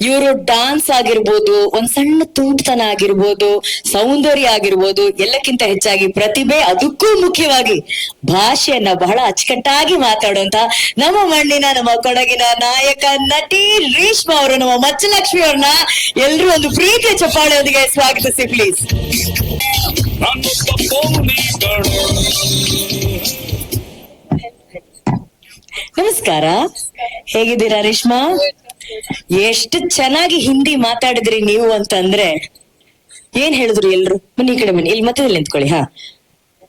ಇವರು ಡಾನ್ಸ್ ಆಗಿರ್ಬೋದು, ಒಂದ್ ಸಣ್ಣ ತುಂಟತನ ಆಗಿರ್ಬೋದು, ಸೌಂದರ್ಯ ಆಗಿರ್ಬೋದು, ಎಲ್ಲಕ್ಕಿಂತ ಹೆಚ್ಚಾಗಿ ಪ್ರತಿಭೆ ಅದಕ್ಕೂ ಮುಖ್ಯವಾಗಿ ಭಾಷೆಯನ್ನ ಬಹಳ ಅಚ್ಚುಕಟ್ಟಾಗಿ ಮಾತಾಡುವಂತ ನಮ್ಮ ಮಣ್ಣಿನ, ನಮ್ಮ ಕೊಡಗಿನ ನಾಯಕ ನಟಿ ರೇಷ್ಮಾ ಅವರು, ನಮ್ಮ ಮಚ್ಚಲಕ್ಷ್ಮಿ ಅವ್ರನ್ನ ಎಲ್ರೂ ಒಂದು ಪ್ರೀತಿಯ ಚಪ್ಪಾಳೆಯೊಂದಿಗೆ ಸ್ವಾಗತಿಸಿ ಪ್ಲೀಸ್ ನಮಸ್ಕಾರ. ಹೇಗಿದ್ದೀರಾ ರೇಷ್ಮಾ? ಎಷ್ಟು ಚೆನ್ನಾಗಿ ಹಿಂದಿ ಮಾತಾಡಿದ್ರಿ ನೀವು ಅಂತಂದ್ರೆ, ಏನ್ ಹೇಳಿದ್ರು ಎಲ್ರು? ಈ ಕಡೆ ಬನ್ನಿ. ಇಲ್ಲಿ ಮತ್ತೆ ನಿಂತ್ಕೊಳ್ಳಿ, ಹಾ.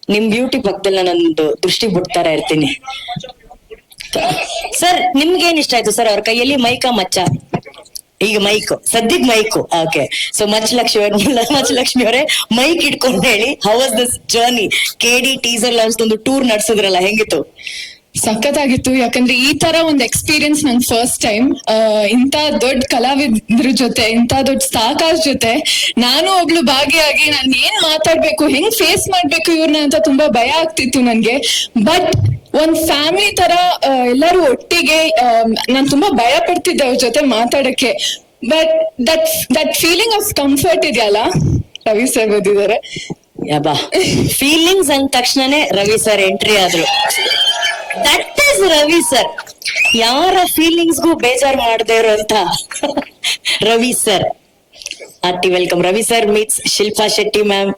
ನಿಮ್ ಬ್ಯೂಟಿ ಪಕ್ಕದಲ್ಲಿ ನಾನೊಂದು ದೃಷ್ಟಿ ಬಿಡ್ತಾರ ಇರ್ತೀನಿ. ಸರ್ ನಿಮ್ಗೇನ್ ಇಷ್ಟ ಆಯ್ತು? ಸರ್ ಅವ್ರ ಕೈಯಲ್ಲಿ ಮೈಕ ಮಚ್ಚ? ಈಗ ಮೈಕ್ ಸದ್ಯಕ್ ಮೈಕ್ ಓಕೆ ಸೊ ಮಚ್ಚಲಕ್ಷ್ಮಿ ಅವ್ರ ಮಚ್ಚಲಕ್ಷ್ಮಿ ಅವರೇ ಮೈಕ್ ಇಟ್ಕೊಂಡು ಹೇಳಿ how was this journey K D teaser launch ಒಂದು ಟೂರ್ ನಡೆಸಿದ್ರಲ್ಲ, ಹೆಂಗಿತ್ತು? ಸಖತ್ತಾಗಿತ್ತು. ಯಾಕಂದ್ರೆ ಈ ತರ ಒಂದು ಎಕ್ಸ್ಪೀರಿಯನ್ಸ್ ನನ್ ಫಸ್ಟ್ ಟೈಮ್ ಇಂತ ದೊಡ್ಡ ಕಲಾವಿದ್ರ ಜೊತೆ ಇಂತ ದೊಡ್ಡ ಸಾಕಾರ ಜೊತೆ ನಾನು ಒಬ್ಳು ಭಾಗಿಯಾಗಿ ನಾನು ಏನ್ ಮಾತಾಡ್ಬೇಕು, ಹೆಂಗ್ ಫೇಸ್ ಮಾಡ್ಬೇಕು ಇವ್ರನ್ನ ಅಂತ ತುಂಬಾ ಭಯ ಆಗ್ತಿತ್ತು ನನ್ಗೆ ಬಟ್ ಒಂದ್ ಫ್ಯಾಮಿಲಿ ತರ ಎಲ್ಲರೂ ಒಟ್ಟಿಗೆ ನಾನ್ ತುಂಬಾ ಭಯ ಪಡ್ತಿದ್ದೆ ಅವ್ರ ಜೊತೆ ಮಾತಾಡಕ್ಕೆ. But that that feeling of comfort ಇದೆಯಲ್ಲ, ರವಿ ಸರ್ ಓದಿದ್ದಾರೆ ಫೀಲಿಂಗ್ಸ್ ಅಂದ ತಕ್ಷಣನೇ ರವಿ ಸರ್ ಎಂಟ್ರಿ ಆದ್ರು. ದಟ್ ಇಸ್ ರವಿ ಸರ್ ಯಾರ ಫೀಲಿಂಗ್ಸ್ಗೂ ಬೇಜಾರ್ ಮಾಡದೇ ಇರುವಂತ Ravi sir hearty welcome Ravi sir meets Shilpa Shetty ma'am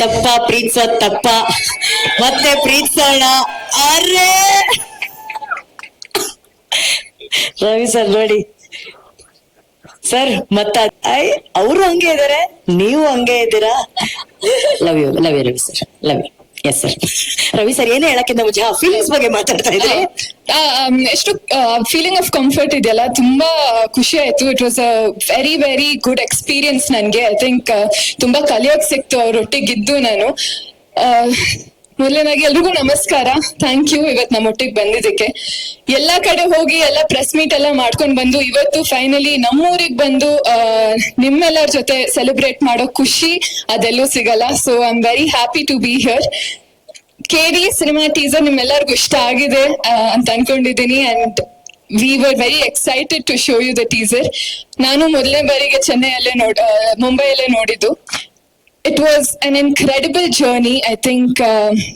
ತಪ್ಪ ಸರ್, ತಪ್ಪ. ಮತ್ತೆ ಪ್ರೀತ್ಸೋಣ ಅರೆ! ರವಿ ಸರ್ ನೋಡಿ. ಸರ್ ಮತ್ತ ಅವರು ಹಂಗೆ ಇದಾರೆ, ನೀವು ಹಂಗೆ ಇದ್ದೀರಾ? Love you love you Ravi sir love you yes sir Ravi sir, ಏನೇ ಹೇಳಕ್ಕಿಂತ ಬಗ್ಗೆ ಮಾತಾಡ್ತಾ ಇದ್ರೆ? ಎಷ್ಟು ಫೀಲಿಂಗ್ ಆಫ್ ಕಂಫರ್ಟ್ ಇದೆಯಲ್ಲ? ತುಂಬಾ ಖುಷಿ ಆಯ್ತು. It was a very very good experience ನನ್ಗೆ. ಐ ಥಿಂಕ್ ತುಂಬಾ ಕಲಿಯೋಕ್ ಸಿಕ್ತು ಅವ್ರೊಟ್ಟಿಗಿದ್ದು ನಾನು. ಮೊದಲನೇದಾಗಿ ಎಲ್ರಿಗೂ ನಮಸ್ಕಾರ. ಥ್ಯಾಂಕ್ ಯು ಇವತ್ ನಮ್ಮ ಒಟ್ಟಿಗೆ ಬಂದಿದ್ದಕ್ಕೆ. ಎಲ್ಲಾ ಕಡೆ ಹೋಗಿ, ಎಲ್ಲ ಪ್ರೆಸ್ ಮೀಟ್ ಎಲ್ಲ ಮಾಡ್ಕೊಂಡು ಬಂದು, ಇವತ್ತು ಫೈನಲಿ ನಮ್ಮೂರಿಗೆ ಬಂದು ನಿಮ್ಮೆಲ್ಲರ ಜೊತೆ ಸೆಲೆಬ್ರೇಟ್ ಮಾಡೋ ಖುಷಿ ಅದೆಲ್ಲೂ ಸಿಗಲ್ಲ. So I am very happy to be here KD cinema teaser ನಿಮ್ಮೆಲ್ಲರಿಗೂ ಇಷ್ಟ ಆಗಿದೆ ಅಂತ ಅನ್ಕೊಂಡಿದ್ದೀನಿ. And we were very excited to show you the teaser ನಾನು ಮೊದಲನೇ ಬಾರಿಗೆ ಚೆನ್ನೈಯಲ್ಲೇ ನೋಡ್ ಮುಂಬೈಯಲ್ಲೇ ನೋಡಿದ್ದು. It was an incredible journey I think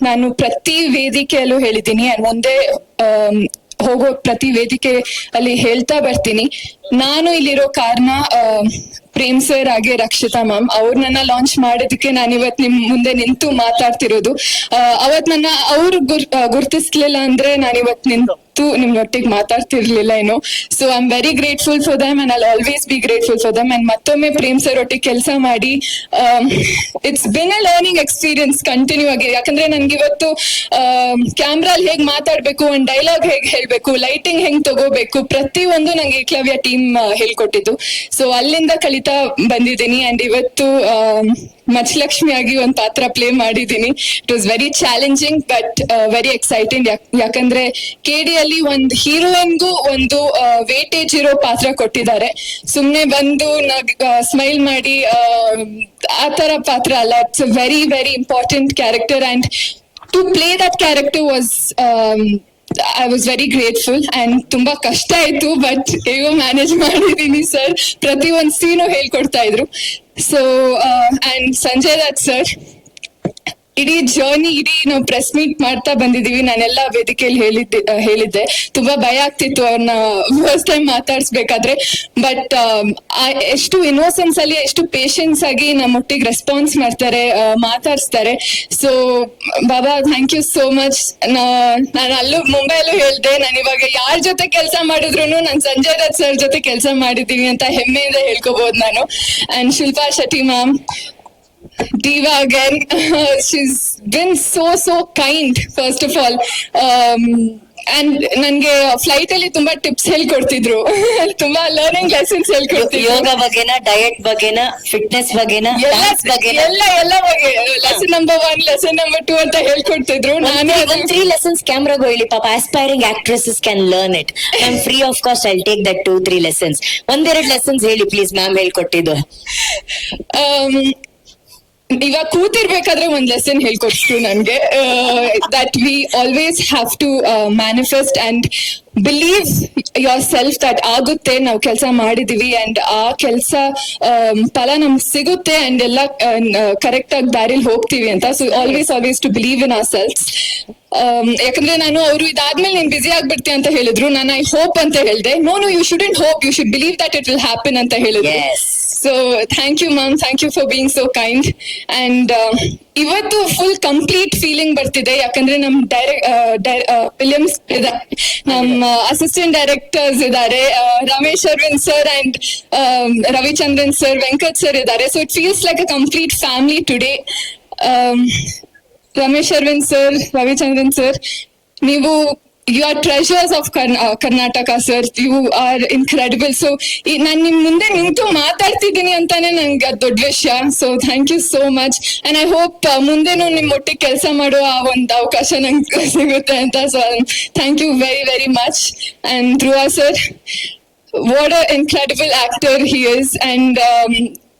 ನಾನು ಪ್ರತಿ ವೇದಿಕೆಯಲ್ಲೂ ಹೇಳಿದ್ದೀನಿ. ಅಂಡ್ ಮುಂದೆ ಹೋಗೋ ಪ್ರತಿ ವೇದಿಕೆ ಅಲ್ಲಿ ಹೇಳ್ತಾ ಬರ್ತೀನಿ. ನಾನು ಇಲ್ಲಿರೋ ಕಾರಣ ಪ್ರೇಮ್ ಸರ್ ಹಾಗೆ ರಕ್ಷಿತಾ ಮ್ಯಾಮ್ ಅವ್ರು ನನ್ನ ಲಾಂಚ್ ಮಾಡೋದಕ್ಕೆ ನಾನು ಇವತ್ ನಿಮ್ ಮುಂದೆ ನಿಂತು ಮಾತಾಡ್ತಿರೋದು. ಅವತ್ ನನ್ನ, ಅವ್ರು ಗುರ್ ಗುರ್ತಿಸ್ಲಿಲ್ಲ ಅಂದ್ರೆ ನಾನು ಇವತ್ ನಿಂತು ನಿಮ್ನೊಟ್ಟಿಗೆ ಮಾತಾಡ್ತಿರ್ಲಿಲ್ಲ ಏನು. So I am very grateful for them and I always be grateful for them and ಮತ್ತೊಮ್ಮೆ ಪ್ರೇಮ್ ಸರ್ ಒಟ್ಟಿಗೆ ಕೆಲಸ ಮಾಡಿ it's been a learning experience continue ಆಗಿ. ಯಾಕಂದ್ರೆ ನನ್ಗೆ ಇವತ್ತು ಕ್ಯಾಮ್ರಾಲ್ ಹೇಗ್ ಮಾತಾಡ್ಬೇಕು, ಒಂದ್ ಡೈಲಾಗ್ ಹೇಗ್ ಹೇಳ್ಬೇಕು ಲೈಟಿಂಗ್ ಹೆಂಗ್ ತಗೋಬೇಕು ಪ್ರತಿ ಒಂದು ನಂಗೆ ಏಕ್ಲವ್ಯ ಟೀಮ್ ಹೇಳ್ಕೊಟ್ಟಿದ್ದು. ಸೊ ಅಲ್ಲಿಂದ ಕಲಿತಾ ಬಂದಿದ್ದೀನಿ ಅಂಡ್ ಇವತ್ತು ಮಚ್ಚಲಕ್ಷ್ಮಿ ಆಗಿ ಒಂದ್ ಪಾತ್ರ ಪ್ಲೇ ಮಾಡಿದ್ದೀನಿ. It was very challenging but very exciting ಯಾಕಂದ್ರೆ ಕೆಡಿ ಅಲ್ಲಿ ಒಂದ್ ಹೀರೋಯಿನ್ಗೂ ಒಂದು ವೇಟೇಜ್ ಇರೋ ಪಾತ್ರ ಕೊಟ್ಟಿದ್ದಾರೆ. ಸುಮ್ನೆ ಬಂದು ಸ್ಮೈಲ್ ಮಾಡಿ, ಆ ತರ ಪಾತ್ರ ಅಲ್ಲ. It's very very important character and to play that character was I was very grateful and ತುಂಬಾ ಕಷ್ಟ ಆಯ್ತು ಬಟ್ ಹೇಗೋ ಮ್ಯಾನೇಜ್ ಮಾಡಿದೀನಿ ಸರ್ ಪ್ರತಿ ಒಂದ್ ಸೀನು ಹೇಳ್ಕೊಡ್ತಾ ಇದ್ರು. So and Sanjay Dutt sir ಇಡೀ ಜರ್ನಿ ಇಡೀ ನಾವು ಪ್ರೆಸ್ ಮೀಟ್ ಮಾಡ್ತಾ ಬಂದಿದೀವಿ ನಾನೆಲ್ಲ ವೇದಿಕೆಯಲ್ಲಿ ಹೇಳಿದ್ದೆ ಹೇಳಿದ್ದೆ. ತುಂಬಾ ಭಯ ಆಗ್ತಿತ್ತು ಅವ್ರನ್ನ ಫಸ್ಟ್ ಟೈಮ್ ಮಾತಾಡ್ಸ್ಬೇಕಾದ್ರೆ. ಬಟ್ ಎಷ್ಟು ಇನ್ನೋಸೆನ್ಸ್ ಅಲ್ಲಿ, ಎಷ್ಟು ಪೇಶನ್ಸ್ ಆಗಿ ನಮ್ಮೊಟ್ಟಿಗೆ ರೆಸ್ಪಾನ್ಸ್ ಮಾಡ್ತಾರೆ ಮಾತಾಡ್ಸ್ತಾರೆ. So Baba thank you so much ನಾನು ಅಲ್ಲೂ ಮುಂಬೈಲ್ಲೂ ಹೇಳ್ದೆ, ನಾನು ಇವಾಗ ಯಾರ ಜೊತೆ ಕೆಲಸ ಮಾಡಿದ್ರು ನಾನು ಸಂಜಯ್ ದತ್ ಸರ್ ಜೊತೆ ಕೆಲಸ ಮಾಡಿದ್ದೀನಿ ಅಂತ ಹೆಮ್ಮೆಯಿಂದ ಹೇಳ್ಕೋಬಹುದು ನಾನು. And Shilpa, Shetty ma'am Diva again. she's been so so kind first of all. Um, and ನನ್ಗೆ ಫ್ಲೈಟ್ ಅಲ್ಲಿ ತುಂಬಾ ಟಿಪ್ಸ್ ಹೇಳ್ಕೊಡ್ತಿದ್ರು. ತುಂಬಾ ಲರ್ನಿಂಗ್ ಲೆಸನ್ಸ್ ಹೇಳ್ಕೊಡ್ತಿದ್ರು. ಯೋಗ ಬಗ್ಗೆನ ಡಯಟ್ ಬಗ್ಗೆನ ಫಿಟ್ನೆಸ್ ಬಗ್ಗೆನ ಎಲ್ಲ ಎಲ್ಲ ಬಗ್ಗೆ lesson number one lesson number two ಅಂತ ಹೇಳ್ಕೊಡ್ತಿದ್ರು. ನಾನು ತ್ರೀ ಲೆಸನ್ಸ್ ಕ್ಯಾಮ್ರಾಗ ಹೇಳಿ ಪಾಪ aspiring actresses can learn it ma'am free of cost I take that two three lessons ಒಂದೆರಡು ಲೆಸನ್ಸ್ ಹೇಳಿ ಪ್ಲೀಸ್ ಮ್ಯಾಮ್ ಹೇಳ್ಕೊಟ್ಟಿದ್ದು. Um, ಇವಾಗ ಕೂತಿರ್ಬೇಕಾದ್ರೆ ಒಂದ್ ಲೆಸನ್ ಹೇಳ್ಕೊಡ್ತು ನನ್ಗೆ. That we always have to manifest and believe yourself that ಆಗುತ್ತೆ, ನಾವು ಕೆಲಸ ಮಾಡಿದೀವಿ ಅಂಡ್ ಆ ಕೆಲಸ ಫಲ ನಮ್ಗೆ ಸಿಗುತ್ತೆ ಅಂಡ್ ಎಲ್ಲ ಕರೆಕ್ಟ್ ಆಗಿ ದಾರಿಲಿ ಹೋಗ್ತೀವಿ ಅಂತ. So always always to believe in our self ಯಾಕಂದ್ರೆ ನಾನು ಅವರು ಇದಾದ್ಮೇಲೆ ನೀನ್ ಬಿಸಿ ಆಗ್ಬಿಡ್ತೀನಿ ಅಂತ ಹೇಳಿದ್ರು. ನಾನು ಐ ಹೋಪ್ ಅಂತ ಹೇಳ್ದೆ. No no you shouldn't hope you should believe that it will happen ಅಂತ ಹೇಳಿದ್ರು. So thank you ma'am thank you for being so kind and ಇವತ್ತು ಫುಲ್ ಕಂಪ್ಲೀಟ್ ಫೀಲಿಂಗ್ ಬರ್ತಿದೆ. ಯಾಕಂದ್ರೆ ನಮ್ ಡೈರೆಕ್ಟ್ ಫಿಲಿಮ್ಸ್ ನಮ್ಮ ಅಸಿಸ್ಟೆಂಟ್ ಡೈರೆಕ್ಟರ್ಸ್ ಇದ್ದಾರೆ. Ramesh Aravind sir and Ravichandran sir Venkat sir ಇದ್ದಾರೆ. So it feels like a complete family today Ramesh Aravind sir Ravichandran sir ನೀವು you are treasures of Karnataka sir you are incredible so ನಾನು ನಿಮ್ ಮುಂದೆ ನಿಂತು ಮಾತಾಡ್ತಿದ್ದೀನಿ ಅಂತಾನೆ ನಂಗೆ ಅದ್ ದೊಡ್ಡ ವಿಷಯ. So thank you so much and I hope ಮುಂದೆನೂ ನಿಮ್ ಒಟ್ಟಿಗೆ ಕೆಲಸ ಮಾಡುವ ಆ ಒಂದು ಅವಕಾಶ ನಂಗೆ ಸಿಗುತ್ತೆ ಅಂತ. So thank you very very much and Dhruva sir what a incredible actor he is and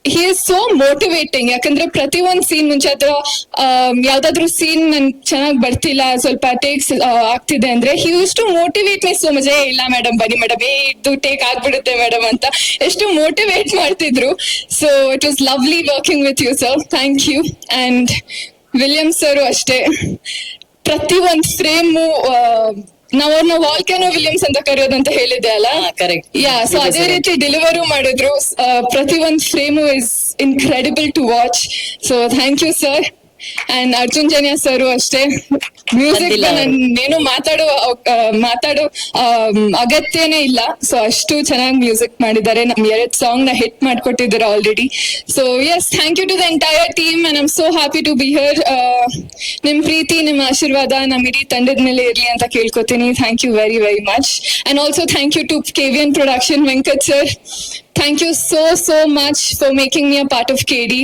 he is so motivating ಯಾಕಂದ್ರೆ ಪ್ರತಿ ಒಂದ್ ಸೀನ್ ಮುಂಚೆ ಅಥವಾ ಯಾವ್ದಾದ್ರು ಸೀನ್ ನನ್ ಚೆನ್ನಾಗ್ ಬರ್ತಿಲ್ಲ, ಸ್ವಲ್ಪ ಟೇಕ್ಸ್ ಆಗ್ತಿದೆ ಅಂದ್ರೆ he use to motivate me so ಇಲ್ಲ ಮೇಡಮ್ ಬನ್ನಿ ಮೇಡಮ್ ಏ, ಇದು ಟೇಕ್ ಆಗ್ಬಿಡುತ್ತೆ ಮೇಡಮ್ ಅಂತ ಎಷ್ಟು ಮೋಟಿವೇಟ್ ಮಾಡ್ತಿದ್ರು. So it was lovely working with you sir thank you and William sir ಅಷ್ಟೇ. ಪ್ರತಿ ಒಂದ್ ಫ್ರೇಮು ನಾವು ಅವ್ರನ್ನ ವಾಲ್ಕ್ಯಾನೋ ವಿಲಿಯಮ್ಸ್ ಅಂತ ಕರೆಯೋದಂತ ಹೇಳಿದ್ದೆ ಅಲ್ಲ? ಕರೆಕ್ಟ್ ಯಾ ಸೊ ಅದೇ ರೀತಿ ಡೆಲಿವರು ಮಾಡಿದ್ರು. ಪ್ರತಿ ಒಂದ್ frame is incredible to watch so thank you sir and Arjun Janya sir ಅಷ್ಟೇ. ಮ್ಯೂಸಿಕ್. ಏನು ಮಾತಾಡೋ ಮಾತಾಡೋ ಅಗತ್ಯನೆ ಇಲ್ಲ. ಸೊ ಅಷ್ಟು ಚೆನ್ನಾಗಿ ಮ್ಯೂಸಿಕ್ ಮಾಡಿದ್ದಾರೆ. ನಮ್ ಎರಡ್ ಸಾಂಗ್ನ hit ಮಾಡ್ಕೊಟ್ಟಿದ್ದಾರೆ already so yes thank you to the entire team and I'm so happy to be here ನಿಮ್ ಪ್ರೀತಿ ನಿಮ್ಮ ಆಶೀರ್ವಾದ ನಮ್ ಇಡೀ ತಂಡದ ಮೇಲೆ ಇರ್ಲಿ ಅಂತ ಕೇಳ್ಕೊತೀನಿ. Thank you very very much and also thank you to KVN production Venkat sir thank you so so much for making me a part of KD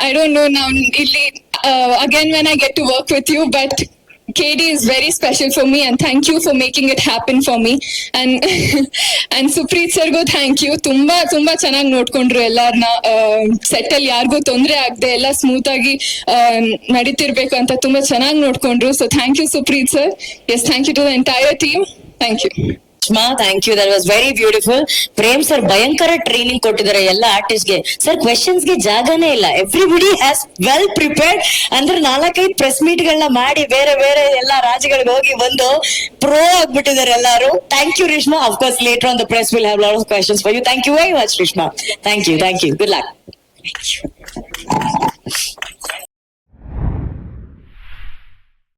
I don't know ನಾವ್ ಇಲ್ಲಿ again when I get to work with you but K D is very special for me and thank you for making it happen for me and and Supreeth ಸರ್ಗೂ thank you ತುಂಬಾ ತುಂಬಾ ಚೆನ್ನಾಗಿ ನೋಡ್ಕೊಂಡ್ರು ಎಲ್ಲಾರನ್ನ set ಅಲ್ಲಿ ಯಾರಿಗೂ ತೊಂದರೆ ಆಗದೆ ಎಲ್ಲ smooth ಆಗಿ ನಡೀತಿರ್ಬೇಕು ಅಂತ ತುಂಬಾ ಚೆನ್ನಾಗಿ ನೋಡ್ಕೊಂಡ್ರು so thank you Supreeth sir yes thank you to the entire team thank you thank you that was very beautiful Prem sir ಭಯಂಕರ ಟ್ರೈನಿಂಗ್ ಕೊಟ್ಟಿದ್ದಾರೆ ಎಲ್ಲ ಆರ್ಟಿಸ್ಟ್ಗೆ. ಸರ್ ಕ್ವೆಶನ್ಸ್ಗೆ ಜಾಗನೇ ಇಲ್ಲ. ಎವ್ರಿಬಡಿ ಹ್ಯಾಸ್ ವೆಲ್ ಪ್ರಿಪೇರ್ಡ್ ಅಂದ್ರೆ ನಾಲ್ಕೈದು ಪ್ರೆಸ್ ಮೀಟ್ ಗಳನ್ನ ಮಾಡಿ ಬೇರೆ ಬೇರೆ ಎಲ್ಲ ರಾಜ್ಯಗಳಿಗೆ ಹೋಗಿ ಬಂದು ಪ್ರೋ ಆಗ್ಬಿಟ್ಟಿದ್ದಾರೆ ಎಲ್ಲಾರು. Thank you Reshma of course later on the press will have lot of questions for you thank you very much Reshma thank you thank you good luck